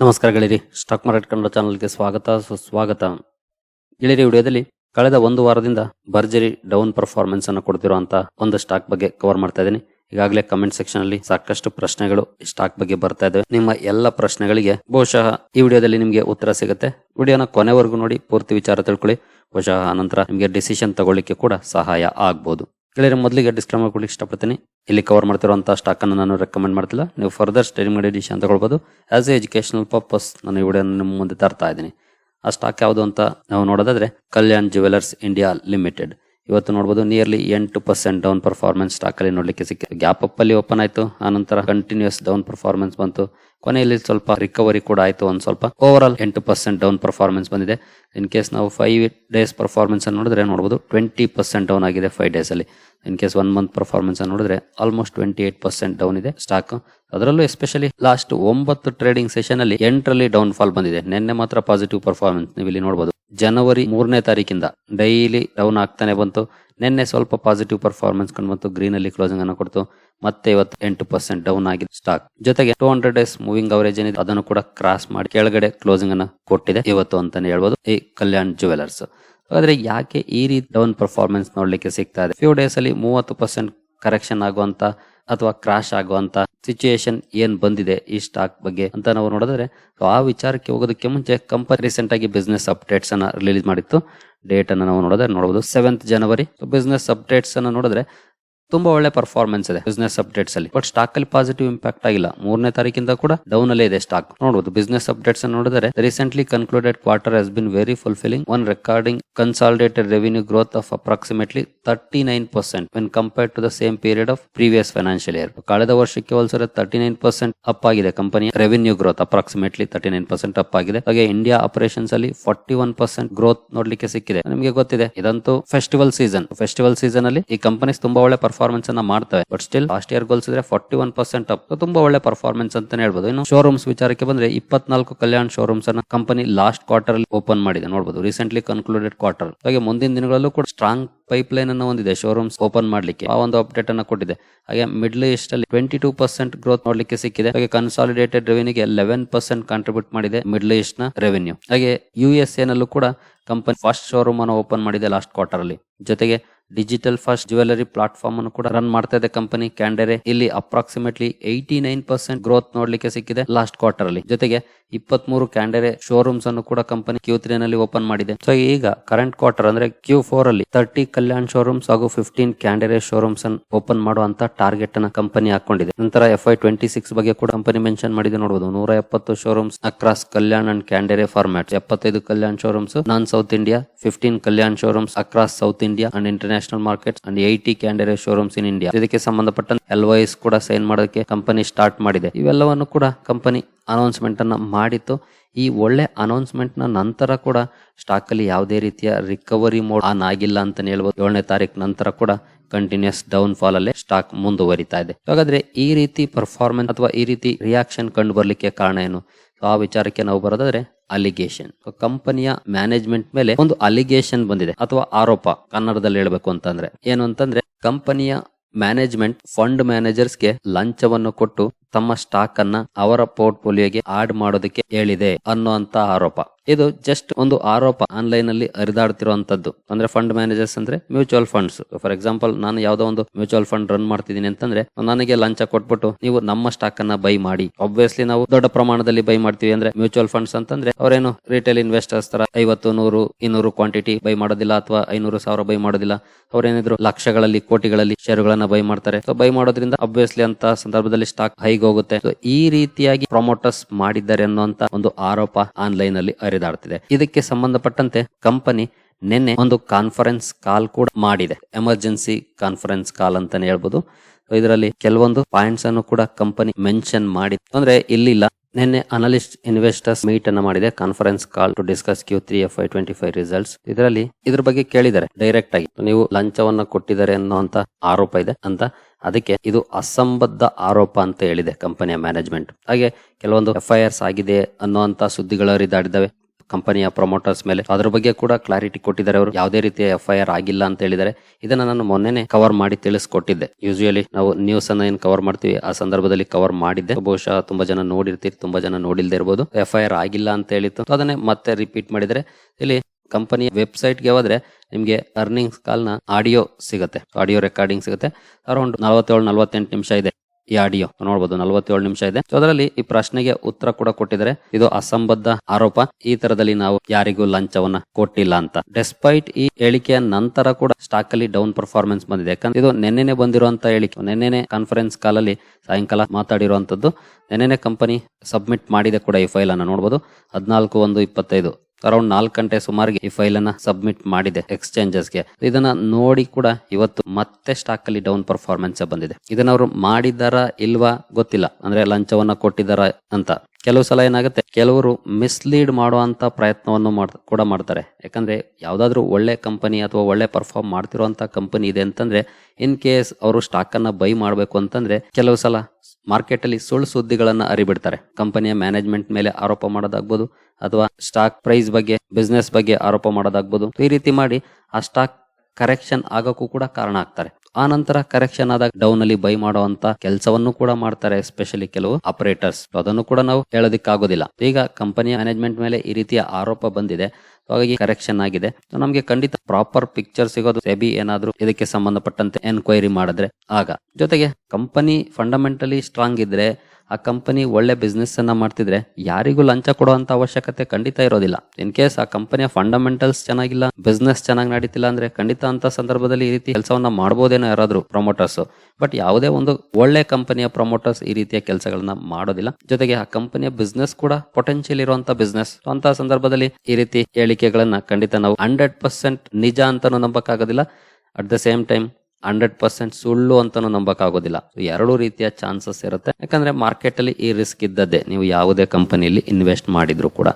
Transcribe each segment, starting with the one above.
ನಮಸ್ಕಾರ ಗೆಳೆಯರಿ. Stock market Kannada ಚಾನಲ್ಗೆ ಸ್ವಾಗತ, ಸುಸ್ವಾಗತ. ಗೆಳೆಯರಿ ವಿಡಿಯೋದಲ್ಲಿ ಕಳೆದ ಒಂದು ವಾರದಿಂದ ಭರ್ಜರಿ ಡೌನ್ ಪರ್ಫಾರ್ಮೆನ್ಸ್ ಅನ್ನು ಕೊಡ್ತಿರುವಂತ ಒಂದು ಸ್ಟಾಕ್ ಬಗ್ಗೆ ಕವರ್ ಮಾಡ್ತಾ ಇದ್ದೀನಿ. ಈಗಾಗಲೇ ಕಮೆಂಟ್ ಸೆಕ್ಷನ್ ಅಲ್ಲಿ ಸಾಕಷ್ಟು ಪ್ರಶ್ನೆಗಳು ಸ್ಟಾಕ್ ಬಗ್ಗೆ ಬರ್ತಾ ಇದ್ದಾವೆ. ನಿಮ್ಮ ಎಲ್ಲ ಪ್ರಶ್ನೆಗಳಿಗೆ ಬಹುಶಃ ಈ ವಿಡಿಯೋದಲ್ಲಿ ನಿಮಗೆ ಉತ್ತರ ಸಿಗುತ್ತೆ. ವಿಡಿಯೋನ ಕೊನೆವರೆಗೂ ನೋಡಿ, ಪೂರ್ತಿ ವಿಚಾರ ತಿಳ್ಕೊಳ್ಳಿ. ಬಹುಶಃ ಆನಂತರ ನಿಮಗೆ ಡಿಸಿಷನ್ ತಗೊಳ್ಳಿಕ್ಕೆ ಕೂಡ ಸಹಾಯ ಆಗ್ಬೋದು. ಗೆಳೆಯರೆ ಮೊದಲಿಗೆ ಡಿಸ್ಕ್ಲೈಮರ್ ಕೊಡ್ಲಿಕ್ಕೆ ಇಷ್ಟಪಡ್ತೀನಿ. ಇಲ್ಲಿ ಕವರ್ ಮಾಡ್ತಿರುವಂಥ ಸ್ಟಾಕನ್ನು ನಾನು ರೆಕಮೆಂಡ್ ಮಾಡ್ತಿಲ್ಲ. ನೀವು ಫರ್ದರ್ ಸ್ಟಡಿ ಮಾಡಿ ಅಂತ ತಗೊಳ್ಬೋದು. ಆ್ಯಸ್ ಎ ಎಜುಕೇಷನಲ್ ಪರ್ಪಸ್ ನಾನು ಈ ವಿಡಿಯೋ ನಿಮ್ಮ ಮುಂದೆ ತರ್ತಾ ಇದ್ದೀನಿ. ಆ ಸ್ಟಾಕ್ ಯಾವುದು ಅಂತ ನಾವು ನೋಡೋದಾದ್ರೆ ಕಲ್ಯಾಣ್ ಜುವೆಲರ್ಸ್ ಇಂಡಿಯಾ ಲಿಮಿಟೆಡ್ ಇವತ್ತು ನೋಡ್ಬೋದು ನಿಯರ್ಲಿ ಎಂಟು ಪರ್ಸೆಂಟ್ ಡೌನ್ ಪರ್ಫಾರ್ಮೆನ್ಸ್ ಸ್ಟಾಕಲ್ಲಿ ನೋಡಲಿಕ್ಕೆ ಸಿಕ್ಕಿದೆ. ಗ್ಯಾಪ್ ಅಪ್ ಅಲ್ಲಿ ಓಪನ್ ಆಯಿತು. ಆನಂತರ ಕಂಟಿನ್ಯೂಸ್ ಡೌನ್ ಪರ್ಫಾರ್ಮೆನ್ಸ್ ಬಂತು. ಕೊನೆಯಲ್ಲಿ ಸ್ವಲ್ಪ ರಿಕವರಿ ಕೂಡ ಆಯಿತು, ಒಂದು ಸ್ವಲ್ಪ ಓವರ್ ಆಲ್ ಎಂಟು ಪರ್ಸೆಂಟ್ ಡೌನ್ ಪರ್ಫಾರ್ಮೆನ್ಸ್ ಬಂದಿದೆ. ಇನ್ ಕೇಸ್ ನಾವು ಫೈವ್ ಡೇಸ್ ಪರ್ಫಾರ್ಮೆನ್ಸ್ ಅನ್ನು ನೋಡಿದ್ರೆ ನೋಡಬಹುದು ಟ್ವೆಂಟಿ ಪರ್ಸೆಂಟ್ ಡೌನ್ ಆಗಿದೆ ಫೈವ್ ಡೇಸ್ ಅಲ್ಲಿ. In case one month performance ಅನ್ನು ನೋಡಿದ್ರೆ almost twenty eight percent down ಇದೆ ಸ್ಟಾಕ್ ಅದರಲ್ಲೂ ಎಸ್ಪೆಷಲಿ ಲಾಸ್ಟ್ ಒಂಬತ್ತು ಟ್ರೇಡಿಂಗ್ ಸೆಷನ್ ಅಲ್ಲಿ ಎಂಟರಲ್ಲಿ ಡೌನ್ ಫಾಲ್ ಬಂದಿದೆ. ನಿನ್ನೆ ಮಾತ್ರ ಪಾಸಿಟಿವ್ ಪರ್ಫಾರ್ಮೆನ್ಸ್ ನೀವು ಇಲ್ಲಿ ನೋಡಬಹುದು ಜನವರಿ ಮೂರನೇ ತಾರೀಕಿಂದ ಡೈಲಿ ಡೌನ್ ಆಗ್ತಾನೆ ಬಂತು. ನಿನ್ನೆ ಸ್ವಲ್ಪ ಪಾಸಿಟಿವ್ ಪರ್ಫಾರ್ಮೆನ್ಸ್ ಕಂಡು ಬಂತು ಗ್ರೀನ್ ಅಲ್ಲಿ ಕ್ಲೋಸಿಂಗ್ ಅನ್ನು ಕೊಡ್ತು. ಮತ್ತೆ ಇವತ್ತು ಎಂಟು ಪರ್ಸೆಂಟ್ ಡೌನ್ ಆಗಿದೆ ಸ್ಟಾಕ್ ಜೊತೆಗೆ two hundred days moving average ಏನಿದೆ, ಅದನ್ನು ಕೂಡ ಕ್ರಾಸ್ ಮಾಡಿ ಕೆಳಗಡೆ ಕ್ಲೋಸಿಂಗ್ ಅನ್ನು ಕೊಟ್ಟಿದೆ. ಇವತ್ತು ಅಂತಾನೆ ಹೇಳ್ಬೋದು, ಈ ಕಲ್ಯಾಣ್ ಜುವೆಲರ್ಸ್ ಆದ್ರೆ ಯಾಕೆ ಈ ರೀತಿ ಡೌನ್ ಪರ್ಫಾರ್ಮೆನ್ಸ್ ನೋಡ್ಲಿಕ್ಕೆ ಸಿಗ್ತಾ ಇದೆ? ಫ್ಯೂ ಡೇಸ್ ಅಲ್ಲಿ ಮೂವತ್ತು ಪರ್ಸೆಂಟ್ ಕರೆಕ್ಷನ್ ಆಗುವಂತ ಅಥವಾ ಕ್ರಾಶ್ ಆಗುವಂತ ಸಿಚುಯೇಷನ್ ಏನ್ ಬಂದಿದೆ, ಈ ಸ್ಟಾಕ್ ಬಗ್ಗೆ ಅಂತ ನಾವು ನೋಡಿದ್ರೆ ಆ ವಿಚಾರಕ್ಕೆ ಹೋಗೋದಕ್ಕೆ ಮುಂಚೆ ಕಂಪನಿ ರೀಸೆಂಟ್ ಆಗಿ ಬಿಸ್ನೆಸ್ ಅಪ್ಡೇಟ್ಸ್ ಅನ್ನ ರಿಲೀಸ್ ಮಾಡಿತ್ತು. ಡೇಟ್ ಅನ್ನ ನಾವು ನೋಡಿದ್ರೆ ನೋಡಬಹುದು ಸೆವೆಂತ್ ಜನವರಿ ಬಿಸ್ನೆಸ್ ಅಪ್ಡೇಟ್ಸ್ ಅನ್ನ ನೋಡಿದ್ರೆ ತುಂಬಾ ಒಳ್ಳೆ ಪರ್ಫಾರ್ಮೆನ್ಸ್ ಇದೆ ಬಿಸ್ನೆಸ್ ಅಪ್ಡೇಟ್ಸ್ ಅಲ್ಲಿ. ಬಟ್ ಸ್ಟಾಕ್ ಅಲ್ಲಿ ಪಾಸಿಟಿವ್ ಇಂಪ್ಯಾಕ್ಟ್ ಆಗಿಲ್ಲ. ಮೂರನೇ ತಾರೀಕಿಂದ ಕೂಡ ಡೌನ್ ಅಲ್ಲೇ ಇದೆ ಸ್ಟಾಕ್ ನೋಡಬಹುದು ಬಿಸ್ನೆಸ್ ಅಪ್ಡೇಟ್ಸ್ ನೋಡಿದ್ರೆ recently concluded quarter has been very fulfilling one recording consolidated revenue growth of approximately thirty nine percent when compared to the same period of previous financial year ಕಳೆದ ವರ್ಷಕ್ಕೆ ಹೋಲಿಸಿದ್ರೆ thirty nine percent up ಆಗಿದೆ. ಕಂಪನಿಯ revenue growth approximately thirty nine percent up ಆಗಿದೆ. ಹಾಗೆ India operations ಅಲ್ಲಿ forty one percent growth ನೋಡ್ಲಿಕ್ಕೆ ಸಿಕ್ಕಿದೆ. ನಿಮಗೆ ಗೊತ್ತಿದೆ, ಇದಂತೂ ಫೆಸ್ಟಿವಲ್ ಸೀಸನ್ ಫೆಸ್ಟಿವಲ್ ಸೀಸನ್ ಅಲ್ಲಿ ಈ ಕಂಪನೀಸ್ ತುಂಬಾ ಒಳ್ಳೆ ಪರ್ಫಾರ್ಮೆನ್ಸ್ ಅನ್ನ ಮಾಡ್ತವೆ. ಬಟ್ ಸ್ಟಿಲ್ ಲಾಸ್ಟ್ ಇಯರ್ ಗೋಲ್ಸಿದ್ರೆ ಫಾರ್ಟಿ ಒನ್ ಪರ್ಸೆಂಟ್ ಅಪ್ ತುಂಬಾ ಒಳ್ಳೆ ಪರ್ಫಾರ್ಮೆನ್ಸ್ ಅಂತಾನೆ ಹೇಳ್ಬೋದು. ಇನ್ನು ಶೋರೂಮ್ಸ್ ವಿಚಾರಕ್ಕೆ ಬಂದ್ರೆ ಇಪ್ಪತ್ನಾಲ್ಕು ಕಲ್ಯಾಣ್ ಶೋರೂಮ್ಸ್ ಅನ್ನ ಕಂಪನಿ ಲಾಸ್ಟ್ ಕ್ವಾರ್ಟರ್ ಅಲ್ಲಿ ಓಪನ್ ಮಾಡಿದೆ. ನೋಡಬಹುದು ರೀಸೆಂಟ್ಲಿ ಕನ್ಕ್ಲೂಡೆಡ್ ಕ್ವಾರ್ಟರ್ ಹಾಗೆ ಮುಂದಿನ ದಿನಗಳಲ್ಲೂ ಕೂಡ ಸ್ಟ್ರಾಂಗ್ ಪೈಪ್ ಲೈನ್ ಅನ್ನು ಹೊಂದಿದೆ ಶೋರೂಮ್ಸ್ ಓಪನ್ ಮಾಡ್ಲಿಕ್ಕೆ. ಆ ಒಂದು ಅಪ್ಡೇಟ್ ಅನ್ನ ಕೊಟ್ಟಿದೆ. ಹಾಗೆ ಮಿಡ್ಲ್ ಈಸ್ಟ್ ಅಲ್ಲಿ ಟ್ವೆಂಟಿ ಟೂ ಪರ್ಸೆಂಟ್ ಗ್ರೋತ್ ನೋಡ್ಲಿಕ್ಕೆ ಸಿಕ್ಕಿದೆ. ಹಾಗೆ ಕನ್ಸಾಲಿಡೇಟೆಡ್ ರೆವೆನ್ಯೂಗೆ ಲೆವೆನ್ ಪರ್ಸೆಂಟ್ ಕಾಂಟ್ರಿಬ್ಯೂಟ್ ಮಾಡಿದೆ ಮಿಡ್ಲ್ ಈಸ್ಟ್ನ ರೆವೆನ್ಯೂ ಹಾಗೆ ಯು ಎಸ್ ನಲ್ಲೂ ಕೂಡ ಕಂಪನಿ ಫಸ್ಟ್ ಶೋರೂಮ್ ಅನ್ನು ಓಪನ್ ಮಾಡಿದೆ ಲಾಸ್ಟ್ ಕ್ವಾರ್ಟರ್ ಅಲ್ಲಿ. ಜೊತೆಗೆ ಡಿಜಿಟಲ್ ಫಸ್ಟ್ ಜ್ಯುವೆಲರಿ ಪ್ಲಾಟ್ಫಾರ್ಮ್ ಅನ್ನು ಕೂಡ ರನ್ ಮಾಡ್ತಾ ಇದೆ ಕಂಪನಿ ಕ್ಯಾಂಡರೆ. ಇಲ್ಲಿ approximately eighty nine percent growth ನೋಡ್ಲಿಕ್ಕೆ ಸಿಕ್ಕಿದೆ ಲಾಸ್ಟ್ ಕ್ವಾರ್ಟರ್ ಅಲ್ಲಿ. ಜೊತೆಗೆ ಇಪ್ಪತ್ತ್ ಮೂರು ಕ್ಯಾಂಡೆರೆ ಶೋರೂಮ್ಸ್ ಅನ್ನು ಕೂಡ ಕಂಪನಿ ಕ್ಯೂ ತ್ರೀ ನಲ್ಲಿ ಓಪನ್ ಮಾಡಿದೆ. ಸೊ ಈಗ ಕರೆಂಟ್ ಕ್ವಾರ್ಟರ್ ಅಂದ್ರೆ ಕ್ಯೂ ಫೋರ್ ಅಲ್ಲಿ ತರ್ಟಿ ಕಲ್ಯಾಣ್ ಶೋರೂಮ್ಸ್ ಹಾಗೂ ಫಿಫ್ಟೀನ್ ಕ್ಯಾಂಡೆರೆ ಶೋರೂಮ್ಸ್ ಅನ್ನು ಓಪನ್ ಮಾಡುವಂತ ಟಾರ್ಗೆಟ್ ಅನ್ನ ಕಂಪನಿ ಹಾಕೊಂಡಿದೆ. ನಂತರ ಎಫ್ ಐ ಟ್ವೆಂಟಿ ಸಿಕ್ಸ್ ಬಗ್ಗೆ ಕೂಡ ಕಂಪನಿ ಮೆನ್ಷನ್ ಮಾಡಿದೆ ನೋಡಬಹುದು ನೂರ ಎಪ್ಪತ್ತು showrooms across Kalyan and Candere format ಎಪ್ಪತ್ತೈದು Kalyan showrooms non south India fifteen Kalyan showrooms across south India and international market and eighty Candere showrooms in India ಇದಕ್ಕೆ ಸಂಬಂಧಪಟ್ಟ ಎಲ್ವೈಸ್ ಕೂಡ ಸೈನ್ ಮಾಡೋದಕ್ಕೆ ಕಂಪನಿ ಸ್ಟಾರ್ಟ್ ಮಾಡಿದೆ. ಇವೆಲ್ಲವನ್ನು ಕೂಡ ಕಂಪನಿ ಅನೌನ್ಸ್ಮೆಂಟ್ ಅನ್ನ ಮಾಡಿತ್ತು. ಈ ಒಳ್ಳೆ ಅನೌನ್ಸ್ಮೆಂಟ್ನ ನಂತರ ಕೂಡ ಸ್ಟಾಕ್ ಅಲ್ಲಿ ಯಾವುದೇ ರೀತಿಯ ರಿಕವರಿ ಮೋಡ್ ಆನ್ ಆಗಿಲ್ಲ ಅಂತ ಹೇಳ್ಬೋದು. ಏಳನೇ ತಾರೀಕು ನಂತರ ಕೂಡ ಕಂಟಿನ್ಯೂಸ್ ಡೌನ್ ಫಾಲ್ ಅಲ್ಲೇ ಸ್ಟಾಕ್ ಮುಂದುವರಿತಾ ಇದೆ. ಹಾಗಾದ್ರೆ ಈ ರೀತಿ ಪರ್ಫಾರ್ಮೆನ್ಸ್ ಅಥವಾ ಈ ರೀತಿ ರಿಯಾಕ್ಷನ್ ಕಂಡು ಬರ್ಲಿಕ್ಕೆ ಕಾರಣ ಏನು? ಆ ವಿಚಾರಕ್ಕೆ ನಾವು ಬರೋದಾದ್ರೆ ಅಲಿಗೇಷನ್ ಕಂಪನಿಯ ಮ್ಯಾನೇಜ್ಮೆಂಟ್ ಮೇಲೆ ಒಂದು ಅಲಿಗೇಷನ್ ಬಂದಿದೆ ಅಥವಾ ಆರೋಪ ಕನ್ನಡದಲ್ಲಿ ಹೇಳ್ಬೇಕು ಅಂತಂದ್ರೆ. ಏನು ಅಂತಂದ್ರೆ, ಕಂಪನಿಯ ಮ್ಯಾನೇಜ್ಮೆಂಟ್ ಫಂಡ್ ಮ್ಯಾನೇಜರ್ಸ್ಗೆ ಲಂಚವನ್ನು ಕೊಟ್ಟು ತಮ್ಮ ಸ್ಟಾಕ್ ಅನ್ನ ಅವರ ಪೋರ್ಟ್ಫೋಲಿಯೋಗೆ ಆಡ್ ಮಾಡೋದಕ್ಕೆ ಹೇಳಿದೆ ಅನ್ನುವಂತ ಆರೋಪ. ಇದು ಜಸ್ಟ್ ಒಂದು ಆರೋಪ ಆನ್ಲೈನ್ ಅಲ್ಲಿ ಹರಿದಾಡ್ತಿರುವಂತದ್ದು. ಅಂದ್ರೆ ಫಂಡ್ ಮ್ಯಾನೇಜರ್ಸ್ ಅಂದ್ರೆ ಮ್ಯೂಚುವಲ್ ಫಂಡ್ಸ್ ಫಾರ್ ಎಕ್ಸಾಂಪಲ್ ನಾನು ಯಾವ್ದೋ ಒಂದು ಮ್ಯೂಚುವಲ್ ಫಂಡ್ ರನ್ ಮಾಡ್ತಿದ್ದೀನಿ ಅಂತಂದ್ರೆ, ನನಗೆ ಲಂಚ ಕೊಟ್ಬಿಟ್ಟು ನೀವು ನಮ್ಮ ಸ್ಟಾಕ್ ಅನ್ನ ಬೈ ಮಾಡಿ. ಒಬ್ವಿಯಸ್ಲಿ ನಾವು ದೊಡ್ಡ ಪ್ರಮಾಣದಲ್ಲಿ ಬೈ ಮಾಡ್ತೀವಿ ಅಂದ್ರೆ ಮ್ಯೂಚುವಲ್ ಫಂಡ್ಸ್ ಅಂತಂದ್ರೆ, ಅವರೇನು ರಿಟೇಲ್ ಇನ್ವೆಸ್ಟರ್ಸ್ ತರ ಐವತ್ತು, ನೂರು, ಇನ್ನೂರು ಕ್ವಾಂಟಿಟಿ ಬೈ ಮಾಡೋದಿಲ್ಲ ಅಥವಾ ಐನೂರು ಸಾವಿರ ಬೈ ಮಾಡೋದಿಲ್ಲ. ಅವರೇನಿದ್ರು ಲಕ್ಷಗಳಲ್ಲಿ, ಕೋಟಿಗಳಲ್ಲಿ ಷೇರುಗಳನ್ನ ಬೈ ಮಾಡ್ತಾರೆ. ಸೊ ಬೈ ಮಾಡೋದ್ರಿಂದ ಅಬ್ವಿಯಸ್ಲಿ ಅಂತ ಸಂದರ್ಭದಲ್ಲಿ ಸ್ಟಾಕ್ ಹೈಗ್ ಹೋಗುತ್ತೆ. ಸೊ ಈ ರೀತಿಯಾಗಿ ಪ್ರಮೋಟರ್ಸ್ ಮಾಡಿದ್ದಾರೆ ಅನ್ನುವಂತ ಒಂದು ಆರೋಪ ಆನ್ಲೈನ್ ಅಲ್ಲಿ ಹರಿದಾಡ್ತಿದೆ ಇದಕ್ಕೆ ಸಂಬಂಧಪಟ್ಟಂತೆ ಕಂಪನಿ ನಿನ್ನೆ ಒಂದು ಕಾನ್ಫರೆನ್ಸ್ ಕಾಲ್ ಕೂಡ ಮಾಡಿದೆ. ಎಮರ್ಜೆನ್ಸಿ ಕಾನ್ಫರೆನ್ಸ್ ಕಾಲ್ ಅಂತಾನೆ ಹೇಳ್ಬೋದು. ಇದರಲ್ಲಿ ಕೆಲವೊಂದು ಪಾಯಿಂಟ್ಸ್ ಅನ್ನು ಕೂಡ ಕಂಪನಿ ಮೆನ್ಷನ್ ಮಾಡಿ ಅಂದ್ರೆ ಇಲ್ಲಿಲ್ಲ. ನಿನ್ನೆ ಅನಲಿಸ್ಟ್ ಇನ್ವೆಸ್ಟರ್ಸ್ ಮೀಟ್ ಅನ್ನ ಮಾಡಿದೆ. Conference call to discuss Q three F I twenty five results ಇದರಲ್ಲಿ ಇದ್ರ ಬಗ್ಗೆ ಕೇಳಿದ್ದಾರೆ. ಡೈರೆಕ್ಟ್ ಆಗಿ. ನೀವು ಲಂಚವನ್ನ ಕೊಟ್ಟಿದ್ದಾರೆ ಅನ್ನುವಂತ ಆರೋಪ ಇದೆ ಅಂತ. ಅದಕ್ಕೆ ಇದು ಅಸಂಬದ್ಧ ಆರೋಪ ಅಂತ ಹೇಳಿದೆ ಕಂಪನಿಯ ಮ್ಯಾನೇಜ್ಮೆಂಟ್ ಹಾಗೆ ಕೆಲವೊಂದು ಎಫ್ ಆಗಿದೆ ಅನ್ನುವಂತ ಸುದ್ದಿಗಳು ಹರಿದಾಡಿದ್ದಾವೆ ಕಂಪನಿಯ ಪ್ರಮೋಟರ್ಸ್ ಮೇಲೆ. ಅದ್ರ ಬಗ್ಗೆ ಕೂಡ ಕ್ಲಾರಿಟಿ ಕೊಟ್ಟಿದ್ದಾರೆ ಅವರು. ಯಾವುದೇ ರೀತಿಯ ಎಫ್ ಐ ಆರ್ ಆಗಿಲ್ಲ ಅಂತ ಹೇಳಿದ್ದಾರೆ. ಇದನ್ನ ನಾನು ಮೊನ್ನೆನೆ ಕವರ್ ಮಾಡಿ ತಿಳಿಸ್ಕೊಟ್ಟಿದ್ದೆ. ಯೂಶುವಲಿ ನಾವು ನ್ಯೂಸ್ ಅನ್ನ ಏನ್ ಕವರ್ ಮಾಡ್ತೀವಿ? ಆ ಸಂದರ್ಭದಲ್ಲಿ ಕವರ್ ಮಾಡಿದ್ದೆ. ಬಹುಶಃ ತುಂಬಾ ಜನ ನೋಡಿರ್ತೀರಿ, ತುಂಬಾ ಜನ ನೋಡಿಲ್ದೇ ಇರ್ಬೋದು. ಎಫ್ ಐ ಆರ್ ಆಗಿಲ್ಲ ಅಂತ ಹೇಳಿತ್ತು. ಅದನ್ನೇ ಮತ್ತೆ ರಿಪೀಟ್ ಮಾಡಿದ್ರೆ ಇಲ್ಲಿ ಕಂಪನಿಯ ವೆಬ್ಸೈಟ್ಗೆ ಹೋದ್ರೆ ನಿಮಗೆ ಅರ್ನಿಂಗ್ಸ್ ಕಾಲ್ನ ಆಡಿಯೋ ಸಿಗುತ್ತೆ. ಆಡಿಯೋ ರೆಕಾರ್ಡಿಂಗ್ ಸಿಗುತ್ತೆ. ಅರೌಂಡ್ ನಲವತ್ತೇಳು ನಲವತ್ತೆಂಟು ನಿಮಿಷ ಇದೆ. ಈ ಆಡಿಯೋ ನೋಡಬಹುದು ನಲವತ್ತೇಳು ನಿಮಿಷ ಇದೆ. ಅದರಲ್ಲಿ ಈ ಪ್ರಶ್ನೆಗೆ ಉತ್ತರ ಕೂಡ ಕೊಟ್ಟಿದ್ದಾರೆ. ಇದು ಅಸಂಬದ್ಧ ಆರೋಪ. ಈ ತರದಲ್ಲಿ ನಾವು ಯಾರಿಗೂ ಲಂಚವನ್ನ ಕೊಟ್ಟಿಲ್ಲ ಅಂತ. ಡೆಸ್ಪೈಟ್ ಈ ಹೇಳಿಕೆಯ ನಂತರ ಕೂಡ ಸ್ಟಾಕ್ ಅಲ್ಲಿ ಡೌನ್ ಪರ್ಫಾರ್ಮೆನ್ಸ್ ಬಂದಿದೆ. ಯಾಕಂದ್ರೆ ಇದು ನೆನ್ನೆನೆ ಬಂದಿರುವಂತ ಹೇಳಿಕೆ. ನಿನ್ನೆನೆ ಕಾನ್ಫರೆನ್ಸ್ ಕಾಲ್ ಅಲ್ಲಿ ಸಾಯಂಕಾಲ ಮಾತಾಡಿರುವಂತದ್ದು, ನೆನ್ನೆನೆ ಕಂಪನಿ ಸಬ್ಮಿಟ್ ಮಾಡಿದೆ ಕೂಡ ಈ ಫೈಲ್ ಅನ್ನ ನೋಡಬಹುದು ಹದಿನಾಲ್ಕು ಒಂದು ಇಪ್ಪತ್ತೈದು. ಅರೌಂಡ್ ನಾಲ್ಕು ಗಂಟೆ ಸುಮಾರಿಗೆ ಈ ಫೈಲ್ ಅನ್ನ ಸಬ್ಮಿಟ್ ಮಾಡಿದೆ ಎಕ್ಸ್ಚೇಂಜಸ್ಗೆ. ಇದನ್ನ ನೋಡಿ ಕೂಡ ಇವತ್ತು ಮತ್ತೆ ಸ್ಟಾಕ್ ಅಲ್ಲಿ ಡೌನ್ ಪರ್ಫಾರ್ಮೆನ್ಸ್ ಬಂದಿದೆ. ಇದನ್ನ ಅವರು ಮಾಡಿದಾರ ಇಲ್ವಾ ಗೊತ್ತಿಲ್ಲ. ಅಂದ್ರೆ ಲಂಚವನ್ನ ಕೊಟ್ಟಿದಾರ ಅಂತ. ಕೆಲವು ಸಲ ಏನಾಗುತ್ತೆ, ಕೆಲವರು ಮಿಸ್ಲೀಡ್ ಮಾಡುವಂತ ಪ್ರಯತ್ನವನ್ನು ಕೂಡ ಮಾಡ್ತಾರೆ. ಯಾಕಂದ್ರೆ ಯಾವ್ದಾದ್ರು ಒಳ್ಳೆ ಕಂಪನಿ ಅಥವಾ ಒಳ್ಳೆ ಪರ್ಫಾರ್ಮ್ ಮಾಡ್ತಿರುವಂತ ಕಂಪನಿ ಇದೆ ಅಂತಂದ್ರೆ ಇನ್ ಕೇಸ್ ಅವರು ಸ್ಟಾಕ್ ಅನ್ನ ಬೈ ಮಾಡಬೇಕು ಅಂತಂದ್ರೆ, ಕೆಲವು ಸಲ ಮಾರ್ಕೆಟ್ ಅಲ್ಲಿ ಸುಳ್ಳು ಸುದ್ದಿಗಳನ್ನ ಅರಿಬಿಡ್ತಾರೆ. ಕಂಪನಿಯ ಮ್ಯಾನೇಜ್ಮೆಂಟ್ ಮೇಲೆ ಆರೋಪ ಮಾಡೋದಾಗ್ಬೋದು ಅಥವಾ ಸ್ಟಾಕ್ ಪ್ರೈಸ್ ಬಗ್ಗೆ, ಬಿಸ್ನೆಸ್ ಬಗ್ಗೆ ಆರೋಪ ಮಾಡೋದಾಗ್ಬೋದು. ಈ ರೀತಿ ಮಾಡಿ ಆ ಸ್ಟಾಕ್ ಕರೆಕ್ಷನ್ ಆಗೋಕ್ಕೂ ಕೂಡ ಕಾರಣ ಆಗ್ತಾರೆ. ಆ ನಂತರ ಕರೆಕ್ಷನ್ ಆದಾಗ ಡೌನ್ ಅಲ್ಲಿ ಬೈ ಮಾಡುವಂತ ಕೆಲಸವನ್ನು ಕೂಡ ಮಾಡ್ತಾರೆ ಎಸ್ಪೆಷಲಿ ಕೆಲವು ಆಪರೇಟರ್ಸ್ ಅದನ್ನು ಕೂಡ ನಾವು ಹೇಳೋದಿಕ್ಕಾಗೋದಿಲ್ಲ. ಈಗ ಕಂಪನಿಯ ಮ್ಯಾನೇಜ್ಮೆಂಟ್ ಮೇಲೆ ಈ ರೀತಿಯ ಆರೋಪ ಬಂದಿದೆ. ಹಾಗಾಗಿ ಕರೆಕ್ಷನ್ ಆಗಿದೆ. ನಮ್ಗೆ ಖಂಡಿತ ಪ್ರಾಪರ್ ಪಿಕ್ಚರ್ ಸಿಗೋದು ಸೆಬಿ ಏನಾದರೂ ಇದಕ್ಕೆ ಸಂಬಂಧಪಟ್ಟಂತೆ ಎನ್ಕ್ವೈರಿ ಮಾಡಿದ್ರೆ ಆಗ. ಜೊತೆಗೆ ಕಂಪನಿ ಫಂಡಮೆಂಟಲಿ ಸ್ಟ್ರಾಂಗ್ ಇದ್ರೆ ಆ ಕಂಪನಿ ಒಳ್ಳೆ ಬಿಸ್ನೆಸ್ ಅನ್ನ ಮಾಡ್ತಿದ್ರೆ ಯಾರಿಗೂ ಲಂಚ ಕೊಡುವಂತ ಅವಶ್ಯಕತೆ ಖಂಡಿತ ಇರೋದಿಲ್ಲ. ಇನ್ ಕೇಸ್ ಆ ಕಂಪನಿಯ ಫಂಡಮೆಂಟಲ್ಸ್ ಚೆನ್ನಾಗಿಲ್ಲ ಬಿಸ್ನೆಸ್ ಚೆನ್ನಾಗಿ ನಡೀತಿಲ್ಲ ಅಂದ್ರೆ ಖಂಡಿತ ಅಂತ ಸಂದರ್ಭದಲ್ಲಿ ಈ ರೀತಿ ಕೆಲಸವನ್ನ ಮಾಡ್ಬೋದೇನೋ ಯಾರಾದರೂ ಪ್ರಮೋಟರ್ಸ್ ಬಟ್ ಯಾವುದೇ ಒಂದು ಒಳ್ಳೆ ಕಂಪನಿಯ ಪ್ರೊಮೋಟರ್ಸ್ ಈ ರೀತಿಯ ಕೆಲಸಗಳನ್ನ ಮಾಡೋದಿಲ್ಲ. ಜೊತೆಗೆ ಆ ಕಂಪನಿಯ ಬಿಸ್ನೆಸ್ ಕೂಡ ಪೊಟೆನ್ಷಿಯಲ್ ಇರುವಂತ ಬಿಸ್ನೆಸ್ ಅಂತ ಸಂದರ್ಭದಲ್ಲಿ ಈ ರೀತಿ ಹೇಳಿಕೆಗಳನ್ನ ಖಂಡಿತ ನಾವು ಹಂಡ್ರೆಡ್ ಪರ್ಸೆಂಟ್ ನಿಜ ಅಂತಾನು ನಂಬಕ್ಕಾಗೋದಿಲ್ಲ. At the same time hundred percent ಸುಳ್ಳು ಅಂತಾನು ನಂಬಕ್ಕಾಗೋದಿಲ್ಲ. ಎರಡು ರೀತಿಯ ಚಾನ್ಸಸ್ ಇರುತ್ತೆ. ಯಾಕಂದ್ರೆ ಮಾರ್ಕೆಟ್ ಅಲ್ಲಿ ಈ ರಿಸ್ಕ್ ಇದ್ದದ್ದೇ. ನೀವು ಯಾವುದೇ ಕಂಪನಿಯಲ್ಲಿ ಇನ್ವೆಸ್ಟ್ ಮಾಡಿದ್ರು ಕೂಡ.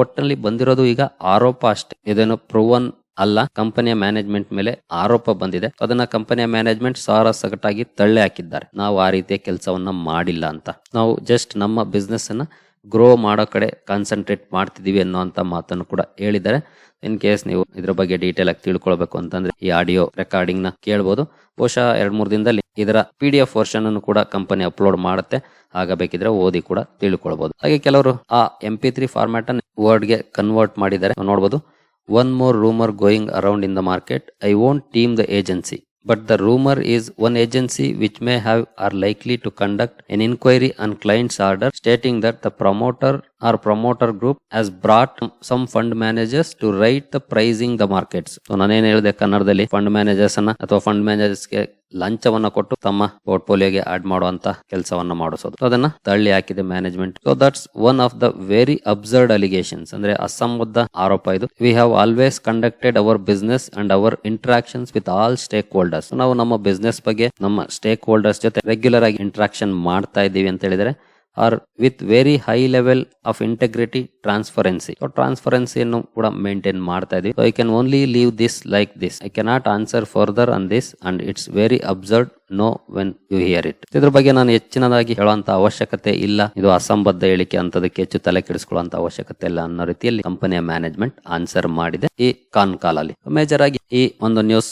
ಒಟ್ಟಿನಲ್ಲಿ ಬಂದಿರೋದು ಈಗ ಆರೋಪ ಅಷ್ಟೇ. ಇದೇನು ಪ್ರೂವನ್ ಅಲ್ಲ. ಕಂಪನಿಯ ಮ್ಯಾನೇಜ್ಮೆಂಟ್ ಮೇಲೆ ಆರೋಪ ಬಂದಿದೆ. ಅದನ್ನ ಕಂಪನಿಯ ಮ್ಯಾನೇಜ್ಮೆಂಟ್ ಸಾರ ಸಗಟಾಗಿ ತಳ್ಳಿ ಹಾಕಿದ್ದಾರೆ. ನಾವು ಆ ರೀತಿಯ ಕೆಲಸವನ್ನ ಮಾಡಿಲ್ಲ ಅಂತ. ನಾವು ಜಸ್ಟ್ ನಮ್ಮ ಬಿಸ್ನೆಸ್ ಅನ್ನ ಗ್ರೋ ಮಾಡೋ ಕಡೆ ಕಾನ್ಸಂಟ್ರೇಟ್ ಮಾಡ್ತಿದ್ದೀವಿ ಅನ್ನೋಂಥ ಮಾತನ್ನು ಕೂಡ ಹೇಳಿದ್ದಾರೆ. ಇನ್ ಕೇಸ್ ನೀವು ಇದ್ರ ಬಗ್ಗೆ ಡೀಟೇಲ್ ಆಗಿ ತಿಳ್ಕೊಳ್ಬೇಕು ಅಂತಂದ್ರೆ ಈ ಆಡಿಯೋ ರೆಕಾರ್ಡಿಂಗ್ನ ಕೇಳಬಹುದು ಬಹುಶಃ ಎರಡ್ ಮೂರು ದಿನದಲ್ಲಿ ಇದರ ಪಿ ಡಿ ಎಫ್ ವರ್ಷನ್ ಅನ್ನು ಕೂಡ ಕಂಪನಿ ಅಪ್ಲೋಡ್ ಮಾಡುತ್ತೆ. ಆಗ ಬೇಕಿದ್ರೆ ಓದಿ ಕೂಡ ತಿಳ್ಕೊಳ್ಬಹುದು ಹಾಗೆ ಕೆಲವರು ಆ ಎಂ ಪಿ ತ್ರೀ ಫಾರ್ಮ್ಯಾಟ್ ಅನ್ನು ವರ್ಡ್ಗೆ ಕನ್ವರ್ಟ್ ಮಾಡಿದ್ದಾರೆ. ನೋಡಬಹುದು one more rumour going around in the market I won't team the agency but the rumor is one agency which may have are likely to conduct an inquiry on client's order stating that the promoter or promoter group has brought some fund managers to write the pricing the markets. So ನಾನೇನ್ ಹೇಳಿದೆ, ಕನ್ನಡದಲ್ಲಿ fund managers ಅನ್ನ ಅಥವಾ fund ಮ್ಯಾನೇಜರ್ಸ್ಗೆ ಲಂಚವನ್ನ ಕೊಟ್ಟು ತಮ್ಮ ಪೋರ್ಟ್ಫೋಲಿಯೋಗೆ add ಮಾಡುವಂತ ಕೆಲಸವನ್ನ ಮಾಡಿಸೋದು. ಅದನ್ನ ತಳ್ಳಿ ಹಾಕಿದೆ management so that's one of the very absurd allegations ಅಂದ್ರೆ ಅಸಂಬದ್ಧ ಆರೋಪ ಇದು. We have always conducted our business and our interactions with all stakeholders ನಾವು ನಮ್ಮ ಬಿಸ್ನೆಸ್ ಬಗ್ಗೆ ನಮ್ಮ ಸ್ಟೇಕ್ ಹೋಲ್ಡರ್ಸ್ ಜೊತೆ ರೆಗ್ಯುಲರ್ ಆಗಿ ಇಂಟ್ರಾಕ್ಷನ್ ಮಾಡ್ತಾ ಇದ್ದೀವಿ ಅಂತ ಹೇಳಿದ್ರೆ are with very high level of integrity transparency ಟ್ರಾನ್ಸ್ಪರೆನ್ಸಿಯನ್ನು ಕೂಡ ಮೇಂಟೈನ್ ಮಾಡ್ತಾ ಇದೀವಿ. I can only leave this like this I cannot answer further on this and it's very absurd no when you hear it ಇದ್ರ ಬಗ್ಗೆ ನಾನು ಹೆಚ್ಚಿನದಾಗಿ ಹೇಳುವಂತ ಅವಶ್ಯಕತೆ ಇಲ್ಲ. ಇದು ಅಸಂಬದ್ಧ ಹೇಳಿಕೆ ಅಂತದಕ್ಕೆ ಹೆಚ್ಚು ತಲೆ ಕೆಡಿಸಿಕೊಳ್ಳುವಂತ ಅವಶ್ಯಕತೆ ಇಲ್ಲ ಅನ್ನೋ ರೀತಿಯಲ್ಲಿ ಕಂಪನಿಯ ಮ್ಯಾನೇಜ್ಮೆಂಟ್ ಆನ್ಸರ್ ಮಾಡಿದೆ ಈ ಕಾನ್ ಕಾಲ್ ಅಲ್ಲಿ ಮೇಜರ್ ಆಗಿ ಈ ಒಂದು ನ್ಯೂಸ್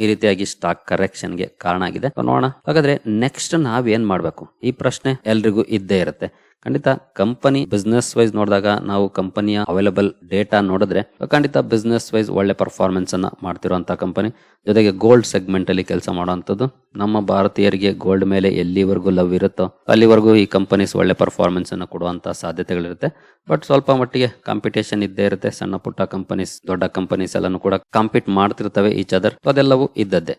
ಈ ರೀತಿಯಾಗಿ ಸ್ಟಾಕ್ ಕರೆಕ್ಷನ್ಗೆ ಕಾರಣ ಆಗಿದೆ. ನೋಡೋಣ. ಹಾಗಾದ್ರೆ ನೆಕ್ಸ್ಟ್ ನಾವ್ ಏನ್ ಮಾಡ್ಬೇಕು? ಈ ಪ್ರಶ್ನೆ ಎಲ್ರಿಗೂ ಇದ್ದೇ ಇರುತ್ತೆ. ಖಂಡಿತ ಕಂಪನಿ ಬಿಸ್ನೆಸ್ ವೈಸ್ ನೋಡಿದಾಗ ನಾವು ಕಂಪನಿಯ ಅವೈಲಬಲ್ ಡೇಟಾ ನೋಡಿದ್ರೆ ಖಂಡಿತ ಬಿಸ್ನೆಸ್ ವೈಸ್ ಒಳ್ಳೆ ಪರ್ಫಾರ್ಮೆನ್ಸ್ ಅನ್ನ ಮಾಡ್ತಿರುವಂತಹ ಕಂಪನಿ ಜೊತೆಗೆ ಗೋಲ್ಡ್ ಸೆಗ್ಮೆಂಟ್ ಅಲ್ಲಿ ಕೆಲಸ ಮಾಡುವಂತದ್ದು ನಮ್ಮ ಭಾರತೀಯರಿಗೆ ಗೋಲ್ಡ್ ಮೇಲೆ ಎಲ್ಲಿವರೆಗೂ ಲವ್ ಇರುತ್ತೋ ಅಲ್ಲಿವರೆಗೂ ಈ ಕಂಪನೀಸ್ ಒಳ್ಳೆ ಪರ್ಫಾರ್ಮೆನ್ಸ್ ಅನ್ನು ಕೊಡುವಂತಹ ಸಾಧ್ಯತೆಗಳಿರುತ್ತೆ. ಬಟ್ ಸ್ವಲ್ಪ ಮಟ್ಟಿಗೆ ಕಾಂಪಿಟೇಷನ್ ಇದ್ದೇ ಇರುತ್ತೆ. ಸಣ್ಣ ಪುಟ್ಟ ಕಂಪನೀಸ್ ದೊಡ್ಡ ಕಂಪನೀಸ್ ಎಲ್ಲಾನು ಕೂಡ ಕಾಂಪೀಟ್ ಮಾಡ್ತಿರ್ತವೆ ಈಚ್ ಅದರ್ ಅದೆಲ್ಲವೂ ಇದ್ದದ್ದೇ.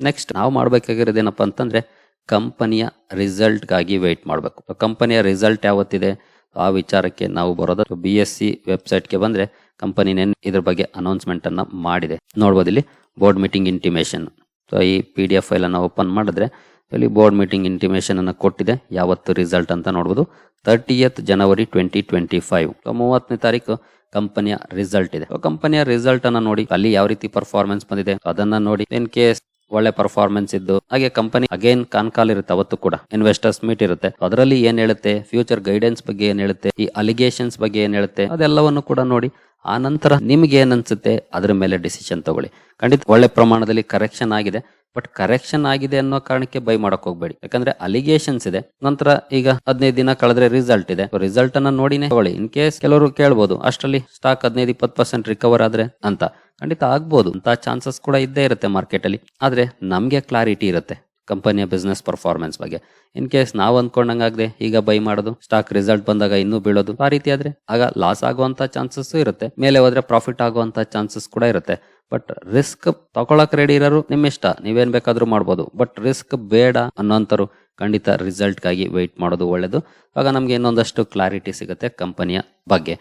ನೆಕ್ಸ್ಟ್ ನಾವು ಮಾಡಬೇಕಾಗಿರೋದೇನಪ್ಪ ಅಂತಂದ್ರೆ ಕಂಪನಿಯ ರಿಸಲ್ಟ್ಗಾಗಿ ವೆಯ್ಟ್ ಮಾಡಬೇಕು. ಕಂಪನಿಯ ರಿಸಲ್ಟ್ ಯಾವತ್ತಿದೆ? ಆ ವಿಚಾರಕ್ಕೆ ನಾವು ಬರೋದು. ಬಿ ಎಸ್ ಸಿ ವೆಬ್ಸೈಟ್ಗೆ ಬಂದ್ರೆ ಕಂಪನಿ ಇದ್ರ ಬಗ್ಗೆ ಅನೌನ್ಸ್ಮೆಂಟ್ ಅನ್ನ ಮಾಡಿದೆ. ನೋಡ್ಬೋದು ಇಲ್ಲಿ ಬೋರ್ಡ್ ಮೀಟಿಂಗ್ ಇಂಟಿಮೇಷನ್ ಸೊ ಈ ಪಿ ಡಿ ಎಫ್ ಫೈಲನ್ನು ಓಪನ್ ಮಾಡಿದ್ರೆ ಇಲ್ಲಿ ಬೋರ್ಡ್ ಮೀಟಿಂಗ್ ಇಂಟಿಮೇಷನ್ ಅನ್ನ ಕೊಟ್ಟಿದೆ. ಯಾವತ್ತು ರಿಸಲ್ಟ್ ಅಂತ ನೋಡ್ಬೋದು. Thirtieth January twenty twenty five ಮೂವತ್ತನೇ ತಾರೀಕು ಕಂಪನಿಯ ರಿಸಲ್ಟ್ ಇದೆ. ಕಂಪನಿಯ ರಿಸಲ್ಟ್ ಅನ್ನ ನೋಡಿ ಅಲ್ಲಿ ಯಾವ ರೀತಿ ಪರ್ಫಾರ್ಮೆನ್ಸ್ ಬಂದಿದೆ. ಅದನ್ನ ನೋಡಿ ಇನ್ ಕೇಸ್ ಒಳ್ಳೆ ಪರ್ಫಾರ್ಮೆನ್ಸ್ ಇದ್ದು, ಹಾಗೆ ಕಂಪನಿ ಅಗೇನ್ ಕಾನ್ಕಾಲ್ ಇರುತ್ತೆ ಅವತ್ತು ಕೂಡ. ಇನ್ವೆಸ್ಟರ್ಸ್ ಮೀಟ್ ಇರುತ್ತೆ. ಅದರಲ್ಲಿ ಏನ್ ಹೇಳುತ್ತೆ? ಫ್ಯೂಚರ್ ಗೈಡೆನ್ಸ್ ಬಗ್ಗೆ ಏನ್ ಹೇಳುತ್ತೆ? ಈ ಅಲಿಗೇಷನ್ಸ್ ಬಗ್ಗೆ ಏನ್ ಹೇಳುತ್ತೆ? ಅದೆಲ್ಲವನ್ನು ಕೂಡ ನೋಡಿ, ಆ ನಂತರ ನಿಮ್ಗೆ ಏನ್ ಅನ್ಸುತ್ತೆ? ಅದ್ರ ಮೇಲೆ ಡಿಸಿಷನ್ ತಗೊಳ್ಳಿ. ಖಂಡಿತ ಒಳ್ಳೆ ಪ್ರಮಾಣದಲ್ಲಿ ಕರೆಕ್ಷನ್ ಆಗಿದೆ. ಬಟ್ ಕರೆಕ್ಷನ್ ಆಗಿದೆ ಅನ್ನೋ ಕಾರಣಕ್ಕೆ ಬೈ ಮಾಡಕ್ ಹೋಗ್ಬೇಡಿ. ಯಾಕಂದ್ರೆ ಅಲಿಗೇಷನ್ಸ್ ಇದೆ. ನಂತರ ಈಗ ಹದಿನೈದು ದಿನ ಕಳೆದ್ರೆ ರಿಸಲ್ಟ್ ಇದೆ. ರಿಸಲ್ಟ್ ಅನ್ನ ನೋಡಿನೇ ತಗೊಳ್ಳಿ. ಇನ್ ಕೇಸ್ ಕೆಲವರು ಕೇಳ್ಬೋದು, ಅಷ್ಟರಲ್ಲಿ ಸ್ಟಾಕ್ ಹದಿನೈದು, ಇಪ್ಪತ್ತು ಪರ್ಸೆಂಟ್ ರಿಕವರ್ ಆದ್ರೆ ಅಂತ. ಖಂಡಿತ ಆಗ್ಬೋದು. ಅಂತ ಚಾನ್ಸಸ್ ಕೂಡ ಇದ್ದೇ ಇರುತ್ತೆ ಮಾರ್ಕೆಟ್ ಅಲ್ಲಿ. ಆದ್ರೆ ನಮ್ಗೆ ಕ್ಲಾರಿಟಿ ಇರುತ್ತೆ ಕಂಪನಿಯ ಬಿಸ್ನೆಸ್ ಪರ್ಫಾರ್ಮೆನ್ಸ್ ಬಗ್ಗೆ. ಇನ್ ಕೇಸ್ ನಾವು ಅಂದ್ಕೊಂಡಂಗಾಗದೆ ಈಗ ಬೈ ಮಾಡೋದು ಸ್ಟಾಕ್ ರಿಸಲ್ಟ್ ಬಂದಾಗ ಇನ್ನೂ ಬೀಳೋದು, ಆ ರೀತಿ ಆದ್ರೆ ಆಗ ಲಾಸ್ ಆಗುವಂತ ಚಾನ್ಸಸ್ ಇರುತ್ತೆ. ಮೇಲೆ ಹೋದ್ರೆ ಪ್ರಾಫಿಟ್ ಆಗುವಂತ ಚಾನ್ಸಸ್ ಕೂಡ ಇರುತ್ತೆ. ಬಟ್ ರಿಸ್ಕ್ ತಗೊಳಕ್ ರೆಡಿ ಇರೋರು ನಿಮ್ಮ ಇಷ್ಟ. ನೀವೇನ್ ಬೇಕಾದ್ರೂ ಮಾಡ್ಬೋದು. ಬಟ್ ರಿಸ್ಕ್ ಬೇಡ ಅನ್ನೋಂಥರು ಖಂಡಿತ ರಿಸಲ್ಟ್ಗಾಗಿ ವೆಯ್ಟ್ ಮಾಡೋದು ಒಳ್ಳೇದು. ಆಗ ನಮಗೆ ಇನ್ನೊಂದಷ್ಟು ಕ್ಲಾರಿಟಿ ಸಿಗುತ್ತೆ ಕಂಪನಿಯ ಬಗ್ಗೆ.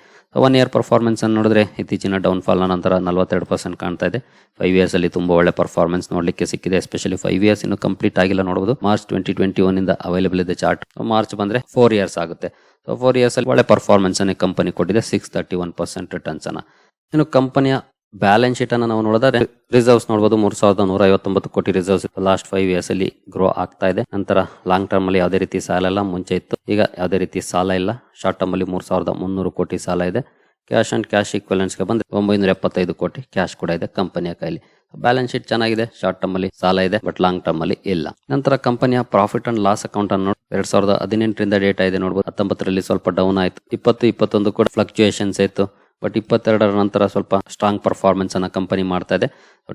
ಒನ್ ಇಯರ್ ಪರ್ಫಾರ್ಮೆನ್ಸ್ ಅನ್ನು ನೋಡಿದ್ರೆ ಇತ್ತೀಚಿನ ಡೌನ್ಫಾಲ್ ನಂತರ ನಲವತ್ತೆರಡು ಪರ್ಸೆಂಟ್ ಕಾಣ್ತಾ ಇದೆ. ಫೈವ್ ಇಯರ್ಸ್ ಅಲ್ಲಿ ತುಂಬಾ ಒಳ್ಳೆ ಪರ್ಫಾರ್ಮೆನ್ಸ್ ನೋಡಲಿಕ್ಕೆ ಸಿಕ್ಕಿದೆ. ಎಸ್ಪೆಷಲಿ ಫೈವ್ ಇಯರ್ಸ್ ಇನ್ನು ಕಂಪ್ಲೀಟ್ ಆಗಿಲ್ಲ ನೋಡಬಹುದು ಮಾರ್ಚ್ ಟ್ವೆಂಟಿ ಟ್ವೆಂಟಿ ಒನ್ ಇಂದ ಅವೈಲೇಬಲ್ ಇದೆ ಚಾರ್ಟ್ ಮಾರ್ಚ್ ಬಂದ್ರೆ ಫೋರ್ ಇಯರ್ಸ್ ಆಗುತ್ತೆ. ಸೊ ಫೋರ್ ಇಯರ್ಸ್ ಅಲ್ಲಿ ಒಳ್ಳೆ ಪರ್ಫಾರ್ಮೆನ್ಸ್ ಅನ್ನು ಕಂಪನಿ ಕೊಟ್ಟಿದೆ. Six thirty one percent returns ಅನ್ನ. ಇನ್ನು ಕಂಪನಿಯ ಬ್ಯಾಲೆನ್ಸ್ ಶೀಟ್ ಅನ್ನ ನಾವು ನೋಡಿದ್ರೆ ರಿಸರ್ವ್ಸ್ ನೋಡಬಹುದು ಮೂರ್ ಸಾವಿರದ ನೂರ ಐವತ್ತೊಂಬತ್ತು crore reserves last five years ಅಲ್ಲಿ ಗ್ರೋ ಆಗ್ತಾ ಇದೆ. ನಂತರ ಲಾಂಗ್ ಟರ್ಮ್ ಅಲ್ಲಿ ಯಾವುದೇ ರೀತಿ ಸಾಲ ಇಲ್ಲ. ಮುಂಚೆ ಇತ್ತು. ಈಗ ಯಾವುದೇ ರೀತಿ ಸಾಲ ಇಲ್ಲ. ಶಾರ್ಟ್ ಟರ್ಮ್ ಅಲ್ಲಿ ಮೂರ್ ಸಾವಿರದ ಮುನ್ನೂರು ಕೋಟಿ ಸಾಲ ಇದೆ. ಕ್ಯಾಶ್ ಅಂಡ್ ಕ್ಯಾಶ್ ಈಕ್ವಲೆನ್ಸ್ಗೆ ಬಂದ್ರೆ ಒಂಬೈನೂರ ಎಪ್ಪತ್ತೈದು ಕೋಟಿ ಕ್ಯಾಶ್ ಕೂಡ ಇದೆ ಕಂಪನಿಯ ಕೈಲಿ. ಬ್ಯಾಲೆನ್ಸ್ ಶೀಟ್ ಚೆನ್ನಾಗಿದೆ. ಶಾರ್ಟ್ ಟರ್ಮ್ ಅಲ್ಲಿ ಸಾಲ ಇದೆ ಬಟ್ ಲಾಂಗ್ ಟರ್ಮ್ ಅಲ್ಲಿ ಇಲ್ಲ. ನಂತರ ಕಂಪನಿಯ ಪ್ರಾಫಿಟ್ ಅಂಡ್ ಲಾಸ್ ಅಕೌಂಟ್ ಅನ್ನು ಎರಡ್ ಸಾವಿರದ ಹದಿನೆಂಟರಿಂದ ಡೇಟಾ ಇದೆ ನೋಡಬಹುದು ಹತ್ತೊಂಬತ್ತರಲ್ಲಿ ಸ್ವಲ್ಪ ಡೌನ್ ಆಯಿತು. ಇಪ್ಪತ್ತು, ಇಪ್ಪತ್ತೊಂದು ಕೂಡ ಫ್ಲಕ್ಚುಯೇಷನ್ಸ್ ಇತ್ತು. ಬಟ್ ಇಪ್ಪತ್ತೆರಡರ ನಂತರ ಸ್ವಲ್ಪ ಸ್ಟ್ರಾಂಗ್ ಪರ್ಫಾರ್ಮೆನ್ಸ್ ಅನ್ನ ಕಂಪನಿ ಮಾಡ್ತಾ ಇದೆ.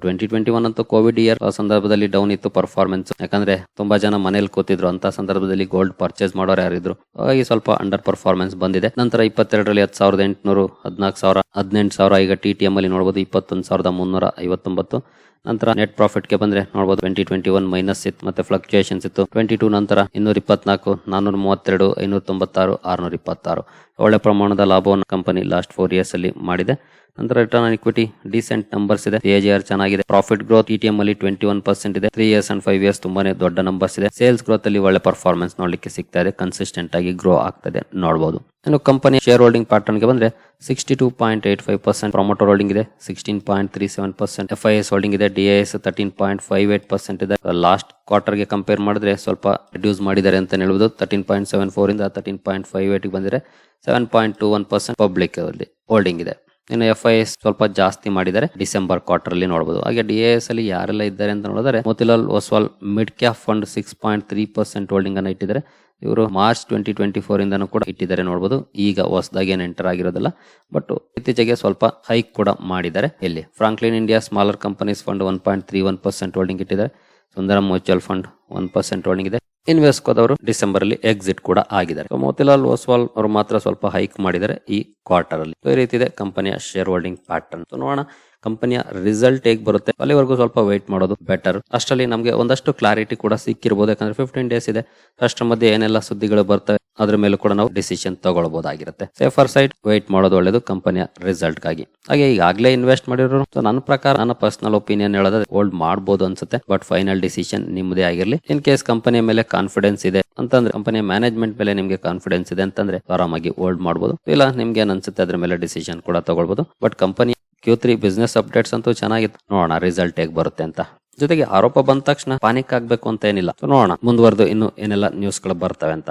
ಟ್ವೆಂಟಿ ಟ್ವೆಂಟಿ ಒನ್ ಅಂತೂ ಕೋವಿಡ್ ಇಯರ್ ಸಂದರ್ಭದಲ್ಲಿ ಡೌನ್ ಇತ್ತು ಪರ್ಫಾರ್ಮೆನ್ಸ್ ಯಾಕಂದ್ರೆ ತುಂಬಾ ಜನ ಮನೇಲಿ ಕೂತಿದ್ರು. ಅಂತ ಸಂದರ್ಭದಲ್ಲಿ ಗೋಲ್ಡ್ ಪರ್ಚೇಸ್ ಮಾಡೋರು ಯಾರಿದ್ರು? ಹಾಗಾಗಿ ಸ್ವಲ್ಪ ಅಂಡರ್ ಪರ್ಫಾರ್ಮೆನ್ಸ್ ಬಂದಿದೆ. ನಂತರ ಇಪ್ಪತ್ತೆರಡರಲ್ಲಿ ಹತ್ತು ಸಾವಿರದ ಎಂಟುನೂರು, ಹದಿನಾಲ್ಕು ಸಾವಿರ, ಹದಿನೆಂಟು ಸಾವಿರ. ಈಗ ಟಿ ಟಿ ಎಂ ಅಲ್ಲಿ ನೋಡಬಹುದು ಇಪ್ಪತ್ತೊಂದು ಸಾವಿರದ ಮುನ್ನೂರ ಐವತ್ತೊಂಬತ್ತು. ನಂತರ ನೆಟ್ ಪ್ರಾಫಿಟ್ಗೆ ಬಂದ್ರೆ ನೋಡಬಹುದು ಟ್ವೆಂಟಿ ಟ್ವೆಂಟಿ ಒನ್ ಮೈನಸ್ ಇತ್ತು, ಮತ್ತೆ ಫ್ಲಕ್ಚುಯೇಷನ್ಸ್ ಇತ್ತು. ಟ್ವೆಂಟಿ ಟೂ ನಂತರ ಇನ್ನೂರ ಇಪ್ಪತ್ನಾಲ್ಕು ನಾನೂರ ಮೂವತ್ತೆರಡು ಐನೂರ ತೊಂಬತ್ತಾರು ಆರ್ನೂರ ಇಪ್ಪತ್ತಾರು ಒಳ್ಳೆ ಪ್ರಮಾಣದ ಲಾಭವನ್ನು ಕಂಪನಿ ಲಾಸ್ಟ್ ಫೋರ್ ಇಯರ್ಸ್ ಅಲ್ಲಿ ಮಾಡಿದೆ. ನಂತರ return on equity decent numbers ಇದೆ. ಎಜಿಆರ್ ಚೆನ್ನಾಗಿದೆ. ಪ್ರಾಫಿಟ್ ಗ್ರೋತ್ ಇಟಿಎಂ ಅಲ್ಲಿ ಟ್ವೆಂಟಿ ಒನ್ ಪರ್ಸೆಂಟ್ ಇದೆ. Three years and five years ತುಂಬಾನೇ ದೊಡ್ಡ ನಂಬರ್ಸ್ ಇದೆ. ಸೇಲ್ಸ್ ಗ್ರೋತ್ ಅಲ್ಲಿ ಒಳ್ಳೆ ಪರ್ಫಾರ್ಮೆನ್ಸ್ ನೋಡ್ಲಿಕ್ಕೆ ಸಿಗ್ತಾ ಇದೆ. ಕನ್ಸಿಸ್ಟೆಂಟ್ ಆಗಿ ಗ್ರೋ ಆಗ್ತದೆ ನೋಡಬಹುದು ಇನ್ನು ಕಂಪನಿ ಶೇರ್ ಹೋಲ್ಡಿಂಗ್ ಪ್ಯಾಟರ್ನ್ಗೆ ಬಂದ್ರೆ sixty two point eight five percent promoter holding ಇದೆ. Sixteen point three seven percent F I S holding ಇದೆ. D S thirteen point five eight percent ಇದೆ. ಲಾಸ್ಟ್ ಕ್ವಾರ್ಟರ್ಗೆ ಕಂಪೇರ್ ಮಾಡಿದ್ರೆ ಸ್ವಲ್ಪ ರಿಡ್ಯೂಸ್ ಮಾಡಿದ್ದಾರೆ ಅಂತ ಹೇಳ್ಬೋದು. ತರ್ಟೀನ್ ಪಾಯಿಂಟ್ ಸೆವೆನ್ ಫೋರ್ ಇಂದ ತರ್ಟೀನ್ ಪಾಯಿಂಟ್ ಫೈವ್ ಏಟ್ ಬಂದಿದೆ. Seven point two one percent public ಅಲ್ಲಿ ಹೋಲ್ಡಿಂಗ್ ಇದೆ. ಇನ್ನು ಎಫ್ ಐ ಸ್ವಲ್ಪ ಜಾಸ್ತಿ ಮಾಡಿದ್ದಾರೆ. ಡಿಸೆಂಬರ್ ಕ್ವಾರ್ಟರ್ ಅಲ್ಲಿ ನೋಡಬಹುದು ಹಾಗೆ ಡಿ ಎಸ್ ಅಲ್ಲಿ ಯಾರೆಲ್ಲ ಇದ್ದಾರೆ ಅಂತ ನೋಡಿದ್ರೆ Motilal Oswal mid cap fund six point three percent holding ಅನ್ನು ಇಟ್ಟಿದ್ದಾರೆ. ಇವರು ಮಾರ್ಚ್ ಟ್ವೆಂಟಿ ಟ್ವೆಂಟಿ ಫೋರ್ ಇಂದನೂ ಕೂಡ ಇಟ್ಟಿದ್ದಾರೆ ನೋಡಬಹುದು ಈಗ ಹೊಸದಾಗಿ ಏನು ಎಂಟರ್ ಆಗಿರೋದಿಲ್ಲ. ಬಟ್ ಇತ್ತೀಚೆಗೆ ಸ್ವಲ್ಪ ಹೈಕ್ ಕೂಡ ಮಾಡಿದ್ದಾರೆ ಇಲ್ಲಿ. Franklin India smaller companies fund one point three one percent holding ಇಟ್ಟಿದ್ದಾರೆ. Sundaram mutual fund one percent holding ಇದೆ. ಇನ್ವೆಸ್ಕೋದವರು ಡಿಸೆಂಬರ್ ಅಲ್ಲಿ ಎಕ್ಸಿಟ್ ಕೂಡ ಆಗಿದ್ದಾರೆ. ಮೋತಿಲಾಲ್ ಓಸ್ವಾಲ್ ಅವರು ಮಾತ್ರ ಸ್ವಲ್ಪ ಹೈಕ್ ಮಾಡಿದ್ದಾರೆ ಈ ಕ್ವಾರ್ಟರ್ ಅಲ್ಲಿ. ಈ ರೀತಿ ಇದೆ ಕಂಪನಿಯ ಶೇರ್ ಹೋಲ್ಡಿಂಗ್ ಪ್ಯಾಟರ್ನ್. ನೋಡೋಣ ಕಂಪನಿಯ ರಿಸಲ್ಟ್ ಹೇಗೆ ಬರುತ್ತೆ. ಅಲ್ಲಿವರೆಗೂ ಸ್ವಲ್ಪ ವೆಯ್ಟ್ ಮಾಡೋದು ಬೆಟರ್. ಅಷ್ಟರಲ್ಲಿ ನಮಗೆ ಒಂದಷ್ಟು ಕ್ಲಾರಿಟಿ ಕೂಡ ಸಿಕ್ಕಿರ್ಬೋದು. ಯಾಕಂದ್ರೆ ಫಿಫ್ಟೀನ್ ಡೇಸ್ ಇದೆ. ಅಷ್ಟರ ಮಧ್ಯೆ ಏನೆಲ್ಲ ಸುದ್ದಿಗಳು ಬರ್ತವೆ? ಅದ್ರ ಮೇಲೂ ಕೂಡ ನಾವು ಡಿಸಿಷನ್ ತಗೊಳ್ಬಹುದಾಗಿರುತ್ತೆ ಸೇಫರ್ ಸೈಡ್ ವೈಟ್ ಮಾಡೋದು ಒಳ್ಳೇದು ಕಂಪನಿಯ ರಿಸಲ್ಟ್ಗಾಗಿ. ಹಾಗೆ ಈಗಾಗಲೇ ಇನ್ವೆಸ್ಟ್ ಮಾಡಿರೋ ನನ್ನ ಪ್ರಕಾರ, ನನ್ನ ಪರ್ಸನಲ್ ಒಪಿನಿಯನ್ ಹೇಳೋದ್ರೆ ಹೋಲ್ಡ್ ಮಾಡಬಹುದು ಅನ್ಸುತ್ತೆ. ಬಟ್ ಫೈನಲ್ ಡಿಸಿಷನ್ ನಿಮ್ಮದೇ ಆಗಿರಲಿ. ಇನ್ ಕೇಸ್ ಕಂಪನಿಯ ಮೇಲೆ ಕಾನ್ಫಿಡೆನ್ಸ್ ಇದೆ, ಅಂತಂದ್ರೆ ಕಂಪನಿಯ ಮ್ಯಾನೇಜ್ಮೆಂಟ್ ಮೇಲೆ ನಿಮಗೆ ಕಾನ್ಫಿಡೆನ್ಸ್ ಇದೆ ಅಂತಂದ್ರೆ, ಆರಾಮಾಗಿ ಹೋಲ್ಡ್ ಮಾಡಬಹುದು ಇಲ್ಲ, ನಿಮ್ಗೆ ಏನ್ ಅನ್ಸುತ್ತೆ ಅದ್ರ ಮೇಲೆ ಡಿಸಿಷನ್ ಕೂಡ ತಗೊಳ್ಬಹುದು but company Q three business updates ಅಂತೂ ಚೆನ್ನಾಗಿತ್ತು. ನೋಡೋಣ ರಿಸಲ್ಟ್ ಹೇಗೆ ಬರುತ್ತೆ ಅಂತ. ಜೊತೆಗೆ ಆರೋಪ ಬಂದ ತಕ್ಷಣ ಪಾನಿಕ್ ಆಗ್ಬೇಕು ಅಂತ ಏನಿಲ್ಲ. ನೋಡೋಣ, ಮುಂದುವರೆದು ಇನ್ನು ಏನೆಲ್ಲ ನ್ಯೂಸ್ಗಳು ಬರ್ತವೆ ಅಂತ.